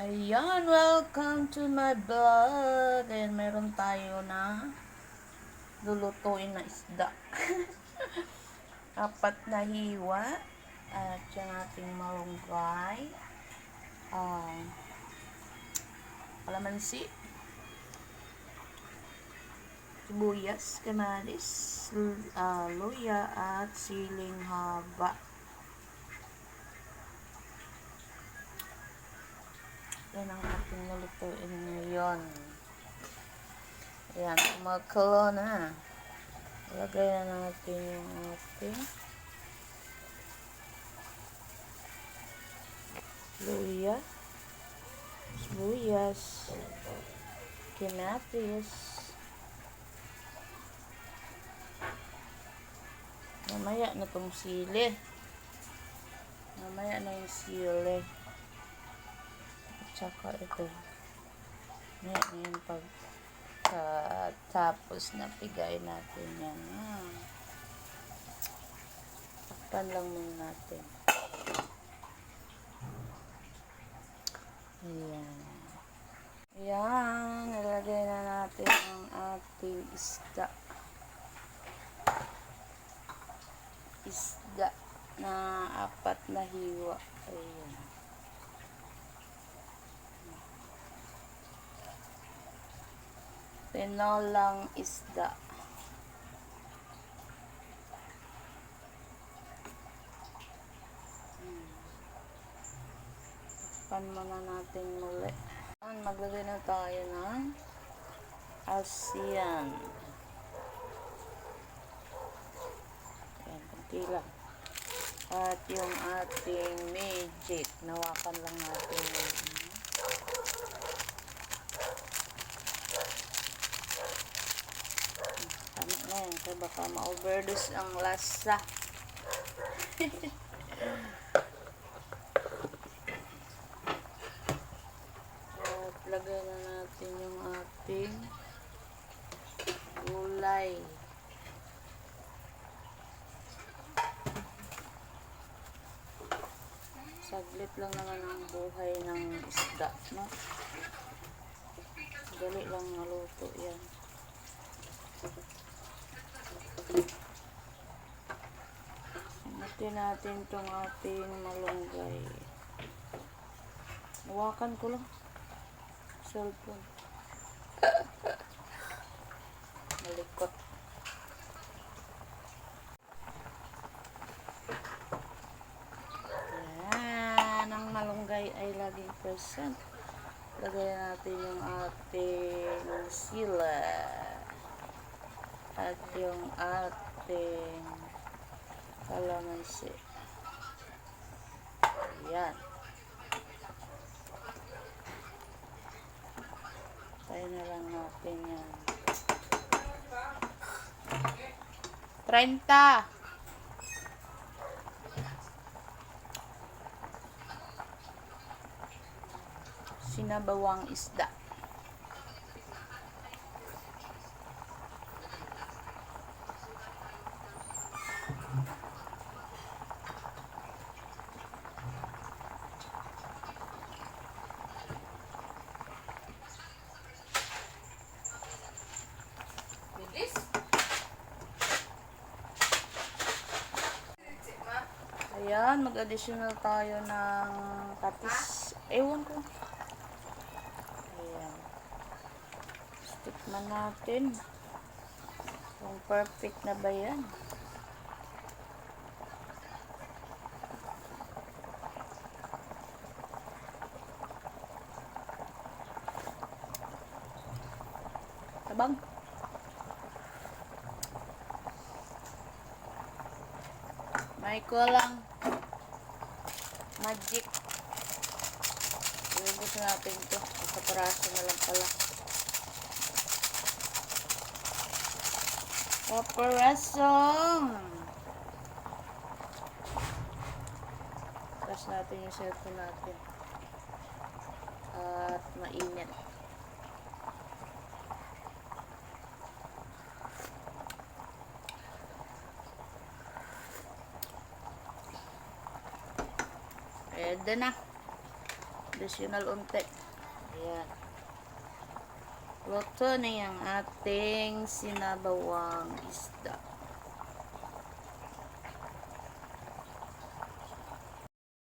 Ayan, welcome to my vlog. Ayan, meron tayo na lulutuin na isda. Apat na hiwa. At yung ating malunggay. Ah, kalamansi. Sibuyas, kamalis, l- ah, luya, at siling haba. Yan ang ating lulutuin ngayon. Ayan, kumakulo na. Lagay na natin yung ating luya, sibuyas, kamatis, mamaya na tong sili. Mamaya na yung sili. At saka ito. Na yung pag tapos na pigay natin yan. Ah. Lang muna natin. Ayan. Ayan. Nilagay na natin ang ating isda. Isda na apat na hiwa. Ayan. Tinolang isda. Pan muna natin muli. Maglagay tayo ng ASEAN. Ayan, kunti lang. At yung ating magic, nawakan lang natin yung ano. Tama na yan, kaya baka ma-overdose ang lasa. At lagay na natin yung ating gulay. Saglit lang naman ang buhay ng isda, no? Dali lang maluto yan. Natin natin tong ating malunggay. Hawakan ko lang. Cellphone. Malikot. Yan. Ang malunggay ay laging present. Lagay natin yung ating sila. At yung ating kalamansi. Yan. Tayo na lang natin yan. 30. Sinabawang isda. Ayan, mag-additional tayo ng katis. Ewan ko. Ayan. Stikman natin. Kung perfect na ba yan. Tabang. May kulang magic. Iubos natin ito. Sa paraso na lang pala. Paparaso! Tapos natin yung cellphone natin. At mainit. Pwede na. additional unti. Ayan. Luto na yung ating sinabawang isda.